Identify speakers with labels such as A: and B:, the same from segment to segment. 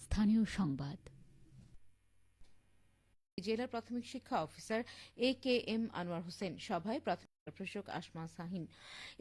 A: স্থানীয় সংবাদ।
B: জেলা প্রাথমিক শিক্ষা officer A K M Anwar Hossain সভায় প্রাথমিক প্রশাসক আসমা সাহিন।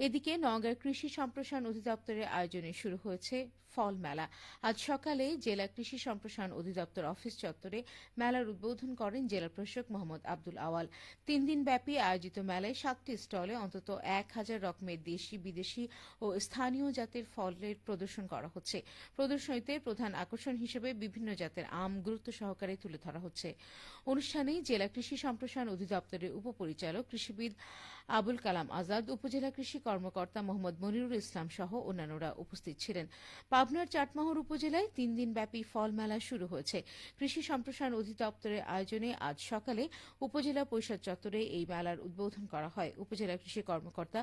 B: এদিকে নওগাঁর কৃষি সম্প্রসারণ অধিদপ্তরের আয়োজনে শুরু হয়েছে ফল মেলা। আজ সকালে জেলা কৃষি সম্প্রসারণ অধিদপ্তর অফিস চত্বরে মেলার উদ্বোধন করেন জেলা প্রশাসক মোহাম্মদ আব্দুল আওয়াল। তিন দিন ব্যাপী আয়োজিত মেলায় সাতটি স্টলে অন্তত এক হাজার রকমের দেশি, বিদেশি ও স্থানীয় জাতের ফলের প্রদর্শন করা হচ্ছে। প্রদর্শনীতে প্রধান আকর্ষণ হিসেবে বিভিন্ন জাতের আম গুরুত্ব সহকারে তুলে ধরা হচ্ছে। অনুষ্ঠানে জেলা কৃষি সম্প্রসারণ অধিদপ্তরের উপপরিচালক, কৃষিবিদ আবুল কালাম আজাদ উপজেলা কৃষি কর্মকর্তা মোহাম্মদ মনিরুল ইসলাম সহ অন্যান্যরা উপস্থিত ছিলেন। পাবনার চাটমোহর উপজেলায় তিন দিনব্যাপী ফল মেলা শুরু হয়েছে। কৃষি সম্প্রসারণ অধিদপ্তরের আয়োজনে আজ সকালে উপজেলা পরিষদ চত্বরে এই মেলার উদ্বোধন করা হয়। উপজেলা কৃষি কর্মকর্তা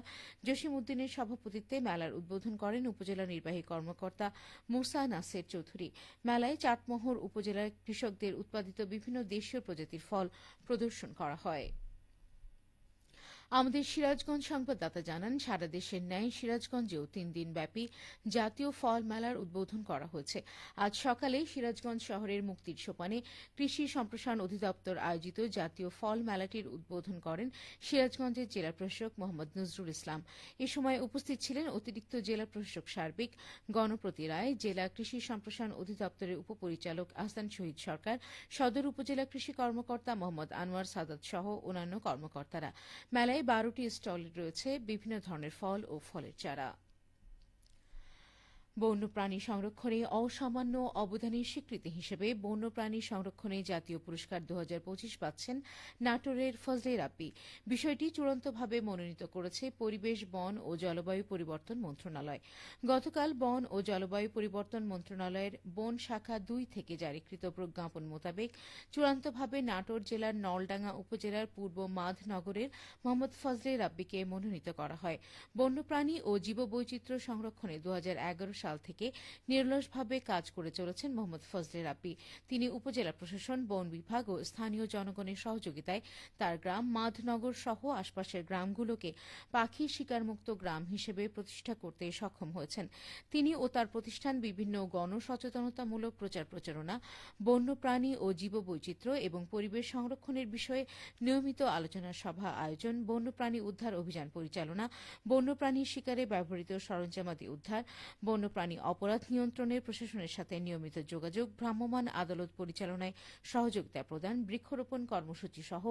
B: জসিম উদ্দিনের সভাপতিত্বে মেলার উদ্বোধন করেন উপজেলা নির্বাহী কর্মকর্তা মুসা নাসের চৌধুরী। মেলায় চাটমোহর উপজেলার কৃষকদের উৎপাদিত বিভিন্ন দেশীয় প্রজাতির ফল প্রদর্শন করা হয়। আমাদের সিরাজগঞ্জ সংবাদদাতা জানান, সারা দেশের ন্যায় সিরাজগঞ্জেও তিন দিন ব্যাপী জাতীয় ফল মেলার উদ্বোধন করা হয়েছে। আজ সকালে সিরাজগঞ্জ শহরের মুক্তির সোপানে কৃষি সম্প্রসারণ অধিদপ্তর আয়োজিত জাতীয় ফল মেলাটির উদ্বোধন করেন সিরাজগঞ্জের জেলা প্রশাসক মোহাম্মদ নজরুল ইসলাম। এ সময় উপস্থিত ছিলেন অতিরিক্ত জেলা প্রশাসক সার্বিক গণপ্রতি রায়, জেলা কৃষি সম্প্রসারণ অধিদপ্তরের উপপরিচালক আহসান শহীদ সরকার, সদর উপজেলা কৃষি কর্মকর্তা মোহাম্মদ আনোয়ার সাদাত সহ অন্যান্য কর্মকর্তারা। মেলায় বারোটি স্টলে রয়েছে বিভিন্ন ধরনের ফল ও ফলের চারা। বন্যপ্রাণী সংরক্ষণে অসামান্য অবদানের স্বীকৃতি হিসেবে বন্যপ্রাণী সংরক্ষণে জাতীয় পুরস্কার দু হাজার পঁচিশ পাচ্ছেন নাটোরের ফজলে রাব্বি বিষয়টি চূড়ান্তভাবে মনোনীত করেছে পরিবেশ, বন ও জলবায়ু পরিবর্তন মন্ত্রণালয়। গতকাল বন ও জলবায়ু পরিবর্তন মন্ত্রণালয়ের বন শাখা দুই থেকে জারিকৃত প্রজ্ঞাপন মোতাবেক চূড়ান্তভাবে নাটোর জেলার নলডাঙ্গা উপজেলার পূর্ব মাধনগরের মোহাম্মদ ফজলে রাব্বিকে মনোনীত করা হয়। বন্যপ্রাণী ও জীববৈচিত্র্য সংরক্ষণে দুহাজার এগারো সাল থেকে নিরলসভাবে কাজ করে চলেছেন মোহাম্মদ ফজলে রাব্বি তিনি উপজেলা প্রশাসন, বন বিভাগ ও স্থানীয় জনগণের সহযোগিতায় তার গ্রাম মাধনগর সহ আশপাশের গ্রামগুলোকে পাখি শিকারমুক্ত গ্রাম হিসেবে প্রতিষ্ঠা করতে সক্ষম হয়েছেন। তিনি ও তার প্রতিষ্ঠান বিভিন্ন গণসচেতনতামূলক প্রচার প্রচারণা, বন্যপ্রাণী ও জীববৈচিত্র্য এবং পরিবেশ সংরক্ষণের বিষয়ে নিয়মিত আলোচনা সভা আয়োজন, বন্যপ্রাণী উদ্ধার অভিযান পরিচালনা, বন্যপ্রাণী শিকারে ব্যবহৃত সরঞ্জামাদি উদ্ধার বন্যপ্রাণী অপরাধ নিয়ন্ত্রণের প্রশাসনের সাথে নিয়মিত যোগাযোগ, ভ্রাম্যমাণ আদালত পরিচালনায় সহযোগিতা প্রদান, বৃক্ষরোপণ কর্মসূচি সহ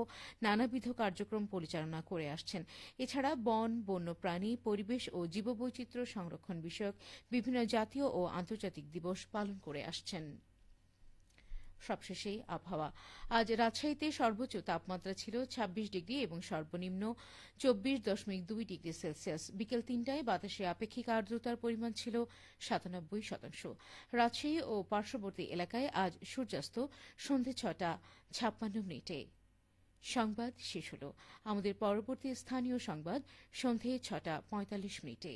B: নানাবিধ কার্যক্রম পরিচালনা করে আসছেন। এছাড়া বন বন্য প্রাণী পরিবেশ ও জীববৈচিত্র্য সংরক্ষণ বিষয়ক বিভিন্ন জাতীয় ও আন্তর্জাতিক দিবস পালন করে আসছেন। সবশেষে আবহাওয়া। আজ রাজশাহীতে সর্বোচ্চ তাপমাত্রা ছিল ২৬ ডিগ্রি এবং সর্বনিম্ন চব্বিশ দশমিক দুই ডিগ্রি সেলসিয়াস। বিকেল তিনটায় বাতাসে আপেক্ষিক আর্দ্রতার পরিমাণ ছিল সাতানব্বই শতাংশ। রাজশাহী ও পার্শ্ববর্তী এলাকায় আজ সূর্যাস্ত সন্ধে ছটা ছাপ্পান্ন মিনিটে। সংবাদ শেষ হল। আমাদের পরবর্তী স্থানীয় সংবাদ সন্ধে ছটা পঁয়তাল্লিশ মিনিটে।